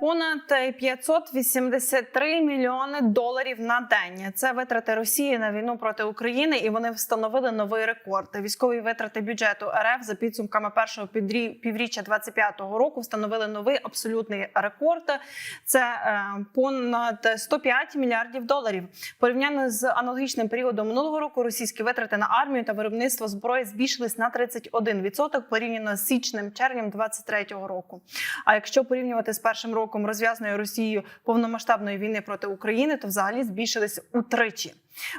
Понад 583 мільйони доларів на день. Це витрати Росії на війну проти України, і вони встановили новий рекорд. Військові витрати бюджету РФ за підсумками першого півріччя 25-го року встановили новий абсолютний рекорд. Це е, понад 105 мільярдів доларів. Порівняно з аналогічним періодом минулого року, російські витрати на армію та виробництво зброї збільшились на 31% порівняно з січнем червнем 23-го року. А якщо порівнювати з першим роком розв'язаної Росією повномасштабної війни проти України, то взагалі збільшились утричі.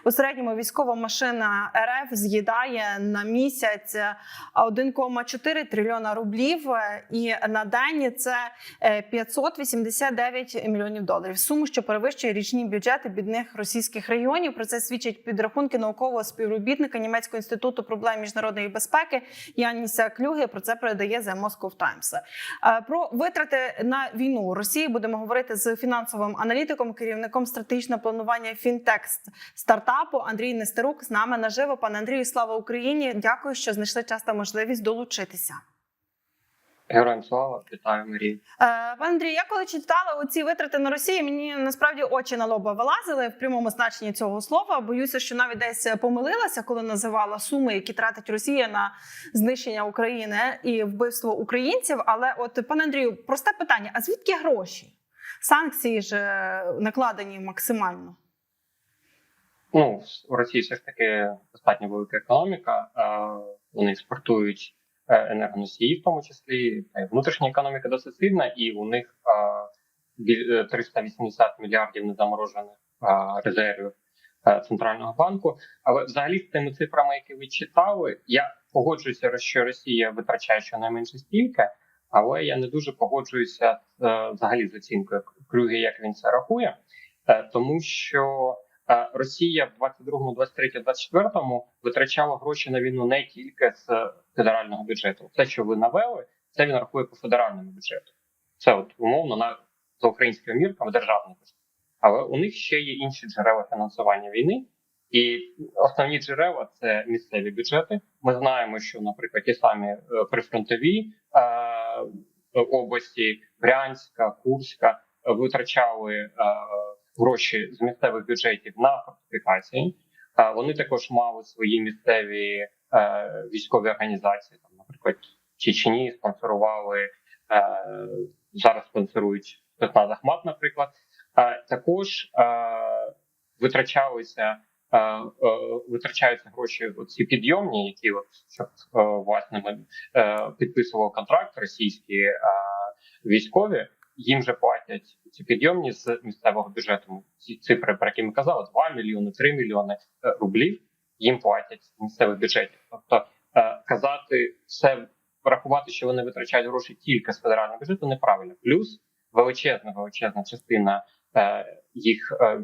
У середньому військова машина РФ з'їдає на місяць е, 1,4 трильйона рублів, е, і на день це е, 589 мільйонів доларів. Суму, що перевищує річні бюджети бідних російських регіонів. Про це свідчать підрахунки наукового співробітника німецького інституту проблем міжнародної безпеки Яніса Клюги. Про це передає The Moscow Times. Е, Про витрати на війну Росії будемо говорити з фінансовим аналітиком, керівником стратегічного планування Фінтекст стартапу Андрій Нестерук. З нами наживо. Пане Андрію, слава Україні! Дякую, що знайшли час та можливість долучитися. Героям слава, вітаю Марію. Е, Пане Андрій, я коли читала оці витрати на Росії, мені насправді очі на лоба вилазили в прямому значенні цього слова. Боюся, що навіть десь помилилася, коли називала суми, які тратить Росія на знищення України і вбивство українців. Але, от пане Андрію, просте питання: а звідки гроші? Санкції ж е, накладені максимально. Ну, у Росії все ж таки достатньо велика економіка. Вони експортують е, енергоносії, в тому числі внутрішня економіка досить сильна, і у них е, біль- е, 380 мільярдів незаморожених резервів е, центрального банку. Але взагалі з тими цифрами, які ви читали, я погоджуюся, що Росія витрачає щонайменше стільки, але я не дуже погоджуюся взагалі з оцінкою Крюги, як він це рахує, тому що. Росія в 22-му, 23 24 витрачала гроші на війну не тільки з федерального бюджету. Це, що ви навели, це він рахує по федеральному бюджету. Це от умовно на за українським мірком державний бюджет. Але у них ще є інші джерела фінансування війни, і основні джерела це місцеві бюджети. Ми знаємо, що, наприклад, ті самі е, прифронтові е, області Брянська, Курська витрачали. Е, гроші з місцевих бюджетів на фортифікації. Е, Вони також мали свої місцеві е, військові організації. Там, наприклад, в Чечні спонсорували е, зараз спонсорують спецназ Ахмат, наприклад. Також витрачалися. Витрачаються гроші оці підйомні, які от власне підписував контракт російські військові їм же платять ці підйомні з місцевого бюджету. Ці цифри, про які ми казали, 2 мільйони, 3 мільйони е, рублів їм платять з місцевих бюджетів. Тобто е, казати все, рахувати, що вони витрачають гроші тільки з федерального бюджету, неправильно. Плюс величезна величезна частина е, їх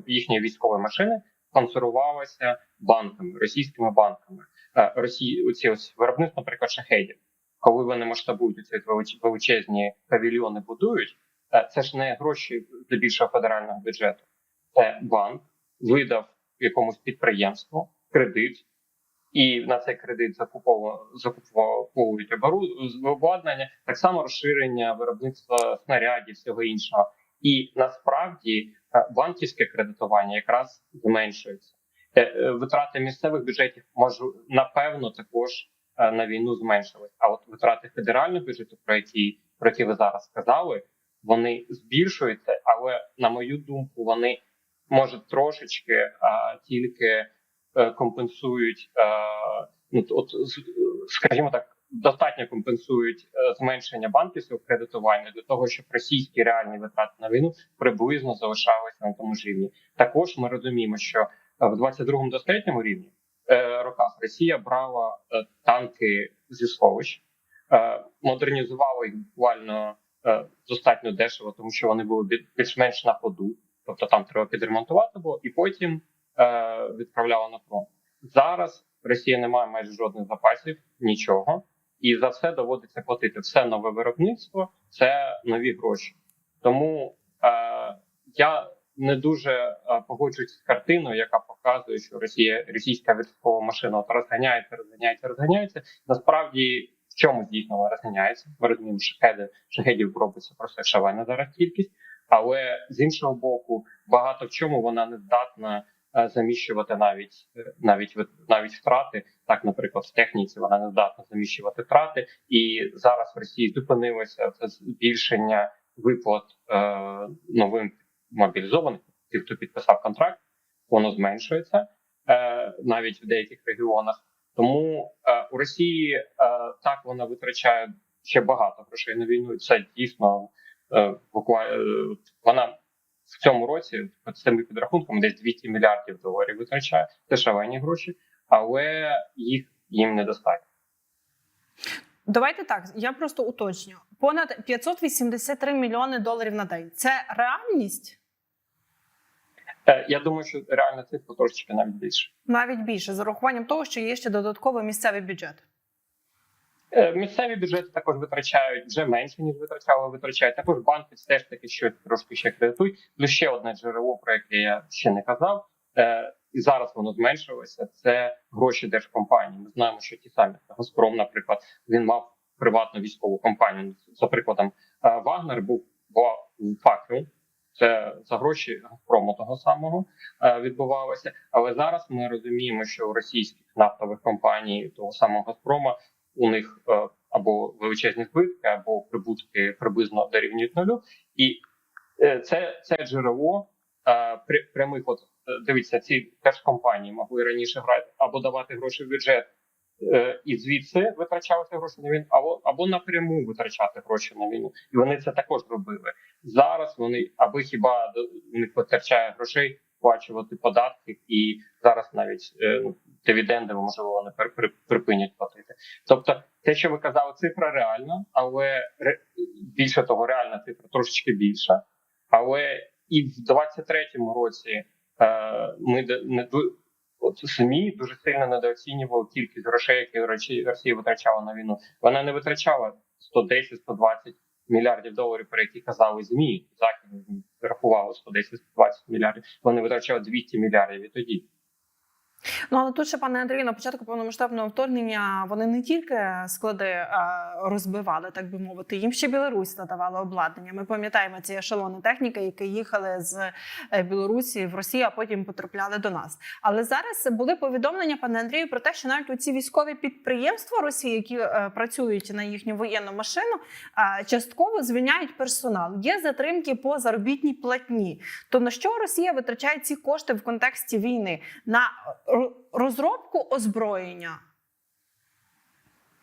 їхньої військової машини спонсорувалася банками, російськими банками. Росії оці ось виробництво, наприклад, шахедів. Коли вони масштабують ці велич- величезні павільйони, будують. Це ж не гроші здебільшого федерального бюджету. Це банк видав якомусь підприємству кредит, і на цей кредит закуповують обладнання, так само розширення виробництва снарядів, всього іншого. І насправді е, банківське кредитування якраз зменшується. Е, е, Витрати місцевих бюджетів можу напевно також на війну зменшились. А от витрати федерального бюджету, про які про які ви зараз сказали, вони збільшуються, але на мою думку, вони може трошечки а, тільки е, компенсують, е, ну от скажімо так, достатньо компенсують е, зменшення банківського кредитування для того, щоб російські реальні витрати на війну приблизно залишалися на тому ж рівні. Також ми розуміємо, що в 22-23 рівні е, роках Росія брала танки зі сховищ, е, модернізувала їх буквально достатньо дешево, тому що вони були бі- більш-менш на ходу. Тобто там треба підремонтувати було, і потім е, відправляла на фронт. Зараз Росія не має майже жодних запасів, нічого, і за все доводиться платити. Все нове виробництво, це нові гроші. Тому е, я не дуже е, погоджуюся з картиною, яка показує, що Росія російська військова машина розганяється, розганяється, розганяється. Насправді чому дійсно вона розганяється? Ми розуміємо, шахеди шахедів робиться просто шалена зараз кількість. Але з іншого боку, багато в чому вона не здатна е, заміщувати навіть е, навіть навіть втрати. Так, наприклад, в техніці вона не здатна заміщувати втрати, і зараз в Росії зупинилося збільшення виплат е, новим мобілізованим, тих, хто підписав контракт, воно зменшується е, навіть в деяких регіонах. Тому е, у Росії е, так вона витрачає ще багато грошей на війну. Це дійсно е, буквально е, вона в цьому році цими підрахунками десь 200 мільярдів доларів витрачає. Це шалені гроші, але їх їм недостатньо. Давайте так. Я просто уточню. Понад 583 мільйони доларів на день. Це реальність я думаю, що реальна цифра трошечки навіть більше. навіть більше з урахуванням того, що є ще додатковий місцевий бюджет. Е, Місцеві бюджети також витрачають вже менше ніж витрачали. Витрачають також банки теж таки щось трошки ще кредитують. Плюс ще одне джерело, про яке я ще не казав, е, і зараз воно зменшилося. Це гроші держкомпаній. Ми знаємо, що ті самі Газпром, наприклад, він мав приватну військову компанію. За прикладом, е, Вагнер був факел. Це за гроші Газпрому того самого е, відбувалося. Але зараз ми розуміємо, що у російських нафтових компаній того самого Газпрома у них е, або величезні збитки, або прибутки приблизно дорівнюють нулю, і е, це, це джерело прямих. От дивіться, ці держкомпанії могли раніше грати або давати гроші в бюджет. Е, І звідси витрачалися гроші на війну, або або напряму витрачати гроші на війну, і вони це також робили. Зараз вони аби хіба до- них витрачає грошей сплачувати податки, і зараз навіть е, ну, дивіденди можливо вони пер- при- припинять платити. Тобто, те, що ви казали, цифра реальна, але ре- більше того, реальна цифра трошечки більша. Але і в 23-му році е, ми не СМІ дуже сильно недооцінював кількість грошей, які Росі- Росія витрачала на війну. Вона не витрачала 110-120 мільярдів доларів, про які казали змі. Захід рахували 110-120 мільярдів. Вони витрачали 200 мільярдів і тоді. Ну але тут ще пане Андрію, на початку повномасштабного вторгнення вони не тільки склади е, розбивали, так би мовити, їм ще Білорусь надавала обладнання. Ми пам'ятаємо ці ешелони техніки, які їхали з е, Білорусі в Росію, а потім потрапляли до нас. Але зараз були повідомлення, пане Андрію, про те, що навіть у ці військові підприємства Росії, які е, працюють на їхню воєнну машину, е, частково звільняють персонал. Є затримки по заробітній платні. То на що Росія витрачає ці кошти в контексті війни? На розробку озброєння.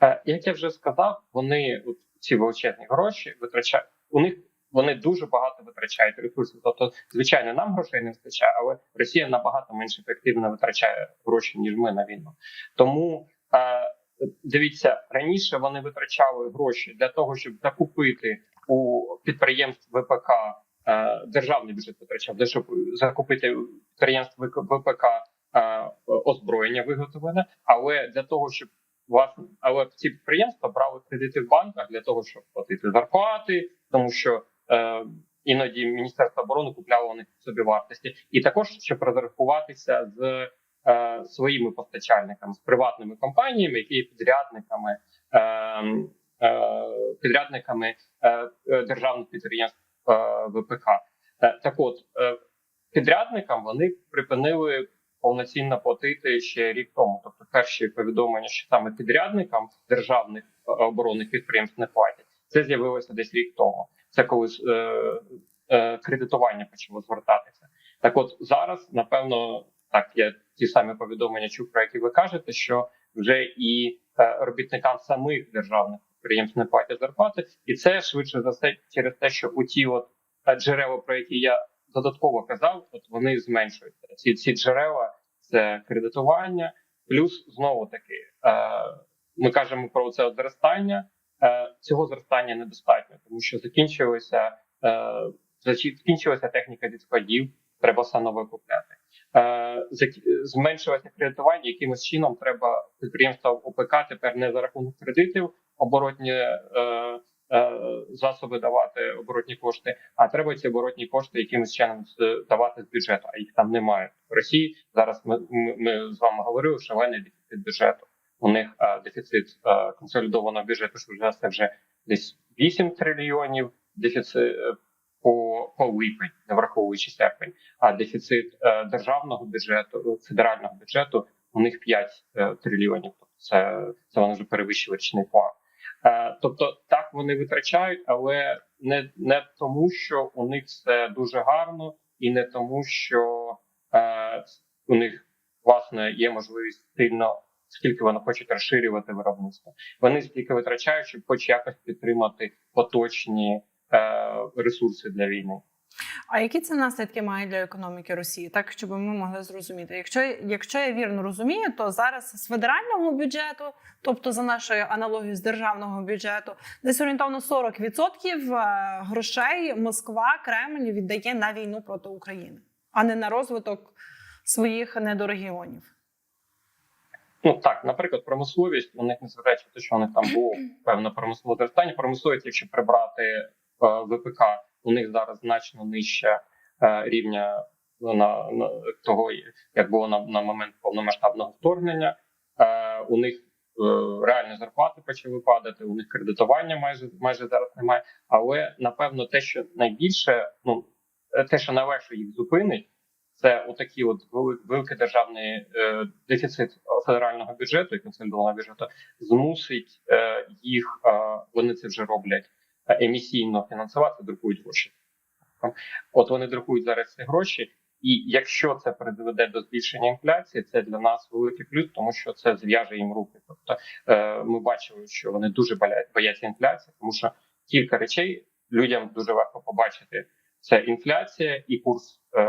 Е, Як я вже сказав, вони от ці величезні гроші витрачають. У них вони дуже багато витрачають ресурсів. Тобто, звичайно, нам грошей не вистачає, але Росія набагато менш ефективно витрачає гроші ніж ми на війну. Тому е, дивіться, раніше вони витрачали гроші для того, щоб закупити у підприємств ВПК. е, Державний бюджет витрачав, для щоб закупити підприємств ВПК озброєння виготовлене, але для того, щоб власне, але ці підприємства брали кредити в банках для того, щоб платити зарплати, тому що е, іноді міністерство оборони купляло у них собі вартості, і також щоб розрахуватися з е, своїми постачальниками, з приватними компаніями, які є підрядниками, е, е, підрядниками е, е, державних підприємств е, ВПК. Е, так, от е, підрядникам вони припинили повноцінно платити ще рік тому. Тобто, перші повідомлення, що саме підрядникам державних е, оборонних підприємств не платять. Це з'явилося десь рік тому. Це коли е, е, кредитування почало звертатися. Так, от зараз, напевно, так я ті самі повідомлення чув, про які ви кажете, що вже і е, робітникам самих державних підприємств не платять зарплати, і це швидше за все через те, що у ті от е, джерела, про які я додатково казав, от вони зменшуються. Ці ці джерела це кредитування, плюс знову таки е, ми кажемо про це зростання. Е, цього зростання недостатньо, тому що закінчилася е, закінчилася техніка від складів, треба все нове купляти. Зменшилося кредитування, якимось чином треба підприємства ОПК тепер не за рахунок кредитів оборотні засоби давати оборотні кошти, а треба ці оборотні кошти якимось чином давати з бюджету, а їх там немає. В Росії зараз ми, ми, з вами говорили, шалений дефіцит бюджету. У них е, дефіцит е, консолідованого бюджету, що вже це вже десь 8 трильйонів. Дефіцит е, по, по липень, не враховуючи серпень. А дефіцит е, державного бюджету, федерального бюджету у них 5 е, трильйонів. Тобто це, це вони вже перевищили річний план. Е, тобто так вони витрачають, але не, не тому, що у них все дуже гарно, і не тому, що е, у них власне є можливість сильно, скільки вони хочуть розширювати виробництво. Вони стільки витрачають, щоб хоч якось підтримати поточні е, ресурси для війни. А які це наслідки має для економіки Росії, так щоб ми могли зрозуміти? Якщо якщо я вірно розумію, то зараз з федерального бюджету, тобто за нашою аналогією з державного бюджету, десь орієнтовно 40% е, грошей Москва Кремль віддає на війну проти України, а не на розвиток своїх недорегіонів. Ну так, наприклад, промисловість у них незважаючи на те, що у них там було певне промислове зростання. Промисловість, якщо прибрати е, ВПК, у них зараз значно нижче рівня на, на того, як було на, на момент повномасштабного вторгнення. Е, у них е, реальні зарплати почали падати. У них кредитування майже майже зараз немає. Але напевно, те, що найбільше, ну те, що найлегше їх зупинить. Це отакий от великий державний е, дефіцит федерального бюджету і консолідованого бюджету змусить е, їх, е, вони це вже роблять емісійно фінансувати, друкують гроші. От вони друкують зараз ці гроші, і якщо це призведе до збільшення інфляції, це для нас великий плюс, тому що це зв'яже їм руки. Тобто е, ми бачили, що вони дуже бояться інфляції, тому що кілька речей людям дуже легко побачити. Це інфляція і курс е,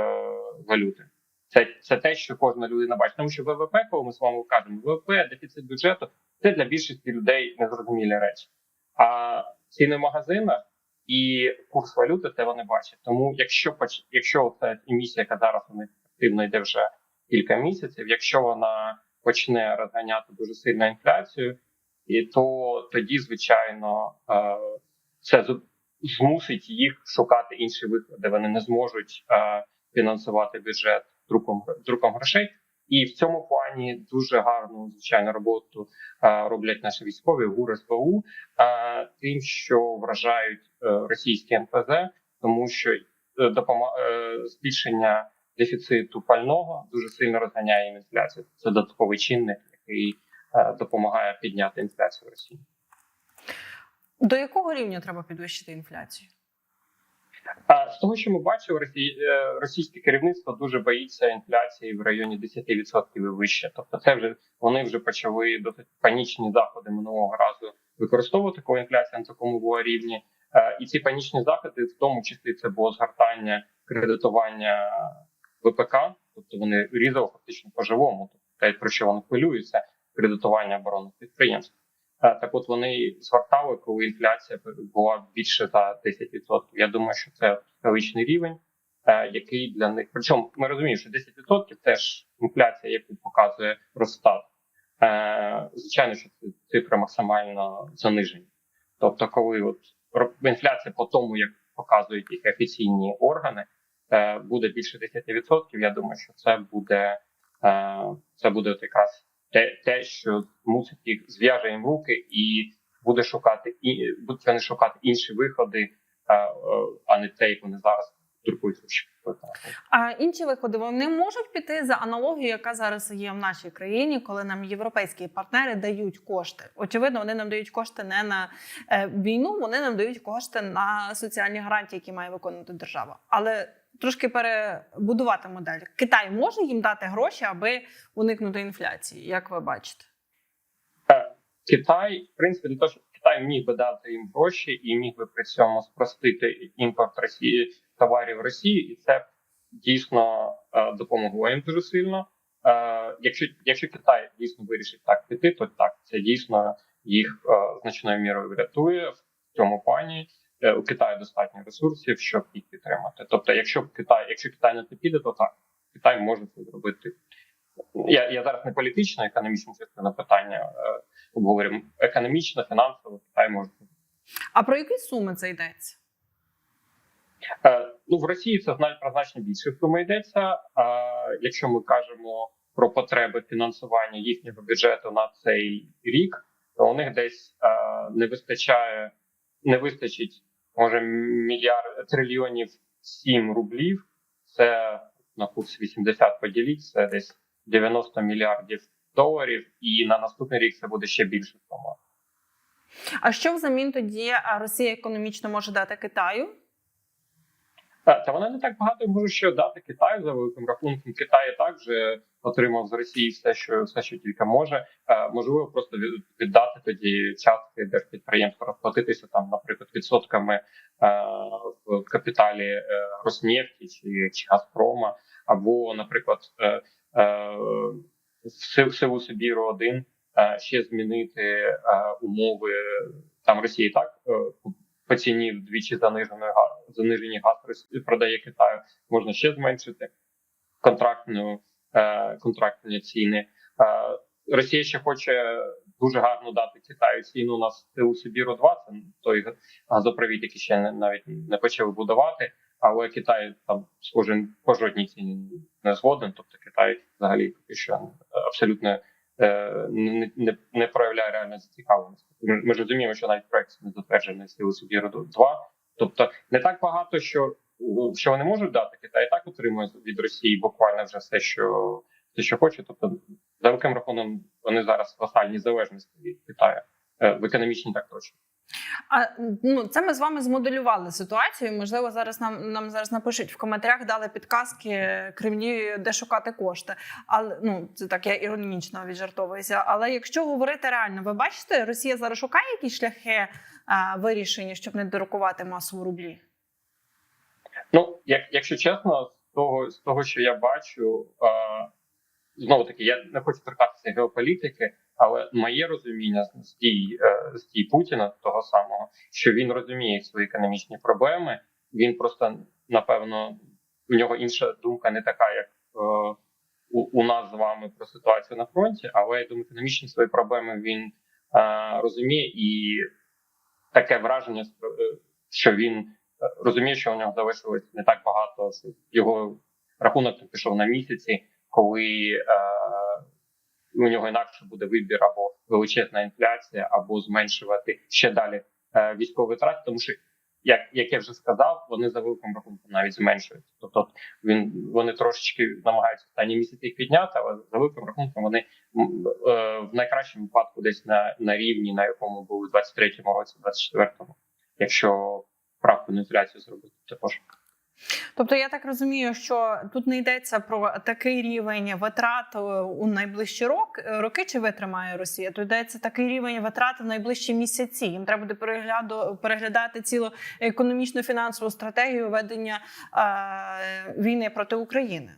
валюти. Це це те, що кожна людина бачить. Тому що ВВП, коли ми з вами кажемо, ВВП, дефіцит бюджету це для більшості людей незрозумілі речі. А ціни в магазинах і курс валюти це вони бачать. Тому, якщо якщо ця емісія, яка зараз них активно йде вже кілька місяців, якщо вона почне розганяти дуже сильно інфляцію, і то тоді, звичайно, е, це змусить їх шукати інші виходи. Вони не зможуть е, фінансувати бюджет друком друком грошей. І в цьому плані дуже гарну звичайно роботу е, роблять наші військові ГУР СБУ, е, тим, що вражають е, російські НПЗ, тому що е, е, збільшення дефіциту пального дуже сильно розганяє інфляцію. Це додатковий чинник, який допомагає підняти інфляцію в Росії. До якого рівня треба підвищити інфляцію? З того, що ми бачили, російське керівництво дуже боїться інфляції в районі 10% і вище. Тобто, це вже вони вже почали досить панічні заходи минулого разу використовувати коли інфляція на такому була рівні. І ці панічні заходи, в тому числі, це було згортання кредитування ВПК, тобто вони різали фактично по живому, тобто те, про що вони хвилюються, кредитування оборонних підприємств. Е, так, от вони згортали, коли інфляція була більше за 10%. Я думаю, що це величний рівень, е, який для них причому ми розуміємо, що 10% – теж інфляція, яку показує Росстат. Е, звичайно, що це цифри максимально занижені. Тобто, коли от інфляція по тому, як показують їх офіційні органи, буде більше 10%, Я думаю, що це буде це буде от якраз те, те, що мусить їх зв'яже їм руки і буде шукати і будуть шукати інші виходи, а не те, як вони зараз друкують. А інші виходи вони можуть піти за аналогією, яка зараз є в нашій країні, коли нам європейські партнери дають кошти. Очевидно, вони нам дають кошти не на е, війну, вони нам дають кошти на соціальні гарантії, які має виконувати держава. Але трошки перебудувати модель. Китай може їм дати гроші, аби уникнути інфляції, як ви бачите? Е, Китай, в принципі, для того, щоб Китай міг би дати їм гроші і міг би при цьому спростити імпорт Росії товарів Росії, і це дійсно е, допомогло їм дуже сильно. Е, якщо якщо Китай дійсно вирішить так піти, то так це дійсно їх значною мірою врятує в цьому плані. Е, у Китаю достатньо ресурсів, щоб їх підтримати. Тобто, якщо Китай, якщо Китай не піде, то так Китай може це зробити. Я я зараз не політично, економічна частина питання е, обговорюємо. Економічно, фінансово Китай може. А про які суми це йдеться? Е, ну в Росії це про значно більше суми йдеться. Якщо ми кажемо про потреби фінансування їхнього бюджету на цей рік, то у них десь е, не вистачає, не вистачить може мільярд трильйонів 7 рублів. Це на курс 80 поділіть, це десь 90 мільярдів доларів, і на наступний рік це буде ще більше сума. А що взамін тоді Росія економічно може дати Китаю? Та вона не так багато може що дати Китаю за великим рахунком. Китай і так вже отримав з Росії все, що все, що тільки може. Е, Можливо, просто віддати тоді частки держпідприємства, розплатитися там, наприклад, відсотками е, в капіталі е, Роснефті чи, Газпрома, або, наприклад, в силу Сибіру 1 ще змінити умови. Там Росія і так по ціні вдвічі заниженої газ, занижені газ продає Китаю, можна ще зменшити контрактну е, контрактні ціни. Е, Росія ще хоче дуже гарно дати Китаю ціну на силу Сибіру 2 це той газопровід, який ще навіть не почали будувати. Але Китай там схоже по жодній ціні не згоден. Тобто Китай взагалі поки що абсолютно е, не, не, не проявляє реально зацікавленості. Ми, ж розуміємо, що навіть проект не затверджений сили роду 2 Тобто не так багато, що, що вони можуть дати. Китай і так отримує від Росії буквально вже все, що все, що хоче. Тобто, за великим рахунком, вони зараз в васальній залежності від Китаю. Е, В економічній так точно. А ну це ми з вами змоделювали ситуацію. Можливо, зараз нам нам зараз напишуть в коментарях, дали підказки Кремлі, де шукати кошти. Але ну це так я іронічно віджартовуюся. Але якщо говорити реально, ви бачите, Росія зараз шукає якісь шляхи а, вирішення, щоб не дорокувати масово рублі. Ну, як, якщо чесно, з того, з того, що я бачу, е, знову таки, я не хочу торкатися геополітики, але моє розуміння з- дій, е, з дій Путіна того самого, що він розуміє свої економічні проблеми. Він просто напевно у нього інша думка не така, як е, у, у нас з вами про ситуацію на фронті, але я думаю, економічні свої проблеми він е, розуміє і таке враження, е, що він е, розуміє, що у нього залишилось не так багато. що Його рахунок пішов на місяці, коли е, у нього інакше буде вибір або величезна інфляція, або зменшувати ще далі е, військові витрати, тому що. Як, як я вже сказав, вони за великим рахунком навіть зменшують. Тобто він вони трошечки намагаються останні місяці їх підняти, але за великим рахунком вони е, в найкращому випадку десь на, на рівні, на якому були в 23-му році, 24-му, якщо правку на інфляцію зробити також. Тобто я так розумію, що тут не йдеться про такий рівень витрат е, у найближчі роки, роки чи витримає Росія. Тут йдеться такий рівень витрат в найближчі місяці. Їм треба буде перегляду переглядати цілу економічну фінансову стратегію ведення е, війни проти України,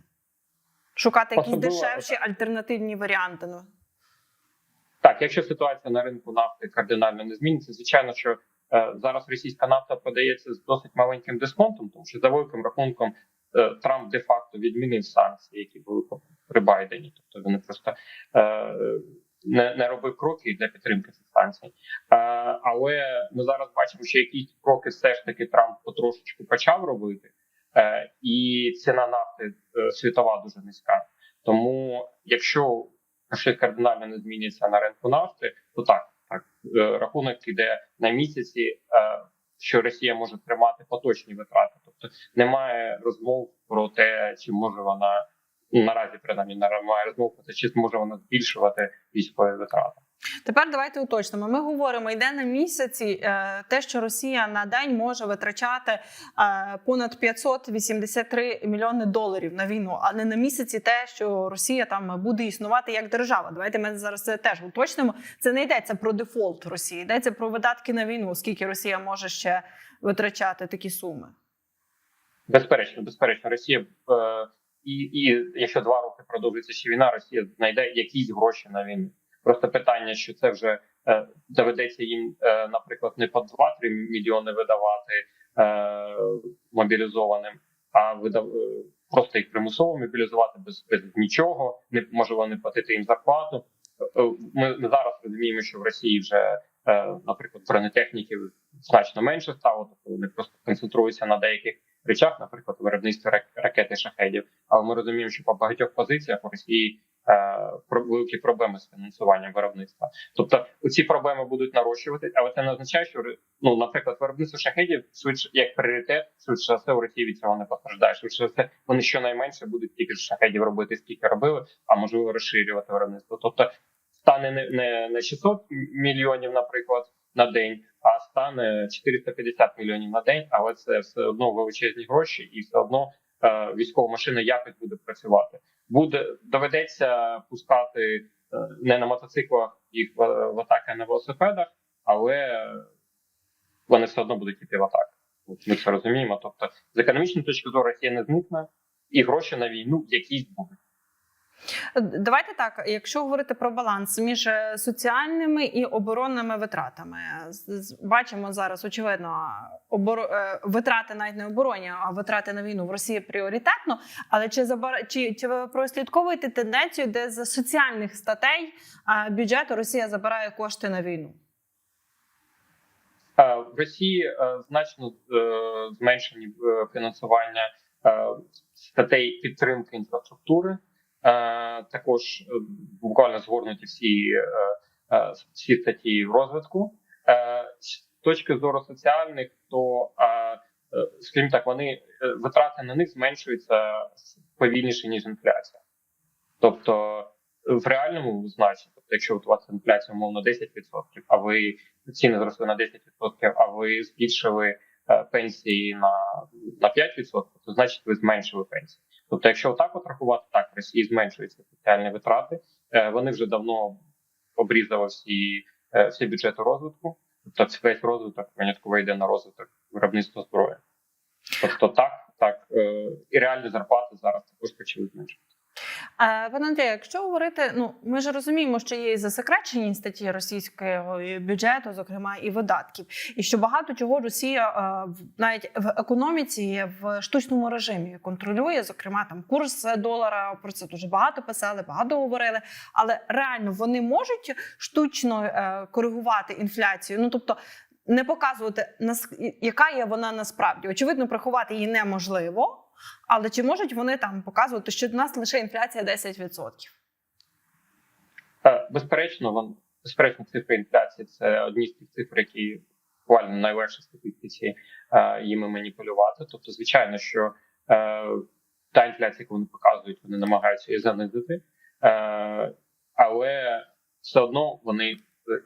шукати якісь Особливо, дешевші альтернативні варіанти. Ну Так, якщо ситуація на ринку нафти кардинально не зміниться, звичайно, що е, зараз російська нафта подається з досить маленьким дисконтом, тому що за великим рахунком е, Трамп де-факто відмінив санкції, які були при Байдені. Тобто він просто е, не, не робив кроки для підтримки цих санкцій. Е, але ми зараз бачимо, що якісь кроки все ж таки Трамп потрошечку почав робити, е, і ціна нафти е, світова дуже низька. Тому, якщо щось кардинально не зміниться на ринку нафти, то так, так е, рахунок іде на місяці, е, що Росія може тримати поточні витрати. Тобто немає розмов про те, чи може вона ну, наразі принаймні немає розмов про те, чи зможе вона збільшувати військові витрати. Тепер давайте уточнимо. Ми говоримо, йде на місяці е, те, що Росія на день може витрачати е, понад 583 мільйони доларів на війну, а не на місяці те, що Росія там буде існувати як держава. Давайте ми зараз це теж уточнимо. Це не йдеться про дефолт Росії, йдеться про видатки на війну, скільки Росія може ще витрачати такі суми. Безперечно, безперечно, Росія е, і, і якщо два роки продовжиться ще війна, Росія знайде якісь гроші на війну. Просто питання, що це вже е, доведеться їм, е, наприклад, не по 2-3 мільйони видавати е, мобілізованим, а видав просто їх примусово мобілізувати без, без нічого. Не може вони платити їм зарплату. Ми, зараз розуміємо, що в Росії вже, наприклад, бронетехніків значно менше стало, тобто вони просто концентруються на деяких речах, наприклад, виробництво рак- ракети шахедів. Але ми розуміємо, що по багатьох позиціях у Росії великі проблеми з фінансуванням виробництва. Тобто, ці проблеми будуть нарощуватись, але це не означає, що ну, наприклад, виробництво шахедів швидше як пріоритет, швидше за все у Росії від цього не постраждає. Швидше за все, вони щонайменше будуть тільки шахедів робити, скільки робили, а можливо розширювати виробництво. Тобто стане не, не, не 600 мільйонів, наприклад, на день, а стане 450 мільйонів на день, але це все одно величезні гроші, і все одно е, військова машина якось буде працювати. Буде доведеться пускати е, не на мотоциклах їх в, атаки на велосипедах, але вони все одно будуть йти в атаку. Ми це розуміємо. Тобто, з економічної точки зору Росія не зникне, і гроші на війну якісь будуть. Давайте так, якщо говорити про баланс між е, соціальними і оборонними витратами, бачимо зараз очевидно оборо... е, витрати навіть не оборонні, а витрати на війну в Росії пріоритетно. Але чи забар... чи, чи ви прослідковуєте тенденцію, де з соціальних статей е, бюджету Росія забирає кошти на війну? В Росії значно зменшені фінансування статей підтримки інфраструктури. Е, Також е, буквально згорнуті всі, е, всі статті в розвитку. З точки зору соціальних, то скажімо так, вони витрати на них зменшуються повільніше ніж інфляція. Тобто в реальному значенні, тобто, якщо у вас інфляція умовно 10%, а ви ціни зросли на 10%, а ви збільшили пенсії на, на 5%, то значить ви зменшили пенсії. Тобто, якщо отак от рахувати, так в Росії зменшуються соціальні витрати. Е, Вони вже давно обрізали всі, е, всі бюджети розвитку. Тобто весь розвиток винятково йде на розвиток виробництва зброї. Тобто, так, так, е, і реальні зарплати зараз також почали зменшувати. Пане Андрію, якщо говорити, ну ми ж розуміємо, що є і засекречені статті російського бюджету, зокрема і видатків, і що багато чого Росія навіть в економіці в штучному режимі контролює, зокрема там курс долара. Про це дуже багато писали, багато говорили. Але реально вони можуть штучно е, коригувати інфляцію. Ну тобто. Не показувати яка є вона насправді. Очевидно, приховати її неможливо. Але чи можуть вони там показувати, що в нас лише інфляція 10%? Е, Безперечно, вон, безперечно, цифри інфляції це одні з тих цифр, які буквально найлегше статистиці е, їми маніпулювати. Тобто, звичайно, що е, та інфляція, яку вони показують, вони намагаються її занизити, е, але все одно вони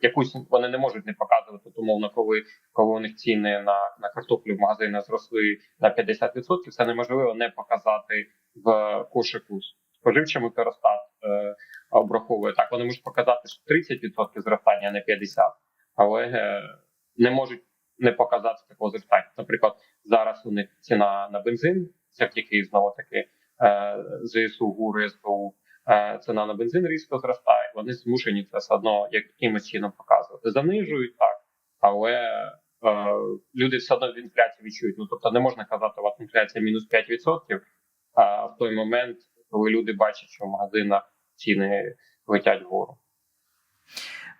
якусь вони не можуть не показувати От, умовно, коли коли у них ціни на, на картоплю в магазинах зросли на 50%, це неможливо не показати в кошику споживчому теростат. Е, обраховує так. Вони можуть показати, що 30% зростання, а не 50%, але е, не можуть не показати такого зростання. Наприклад, зараз у них ціна на бензин, завдяки знову таки е, ЗСУ, ГУР, СБУ, ціна на бензин різко зростає. Вони змушені це все одно якимось чином показувати. Занижують так, але е, люди все одно в інфляції відчують. Ну тобто не можна казати, вас інфляція мінус 5%, а в той момент, коли люди бачать, що в магазинах ціни летять вгору.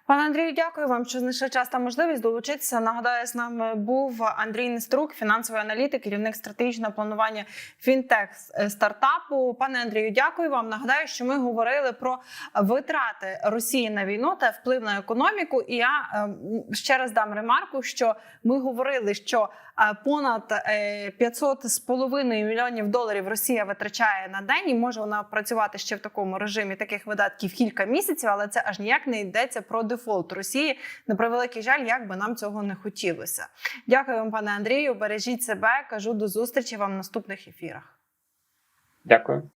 Пане Андрію, дякую вам, що знайшли час та можливість долучитися. Нагадаю, з нами був Андрій Неструк, фінансовий аналітик, керівник стратегічного планування фінтех стартапу. Пане Андрію, дякую вам. Нагадаю, що ми говорили про витрати Росії на війну та вплив на економіку. І я е, ще раз дам ремарку, що ми говорили, що е, понад е, 500 з половиною мільйонів доларів Росія витрачає на день, і може вона працювати ще в такому режимі таких видатків кілька місяців, але це аж ніяк не йдеться про дефолт Росії. На превеликий жаль, як би нам цього не хотілося. Дякую вам, пане Андрію. Бережіть себе. Кажу до зустрічі вам в наступних ефірах. Дякую.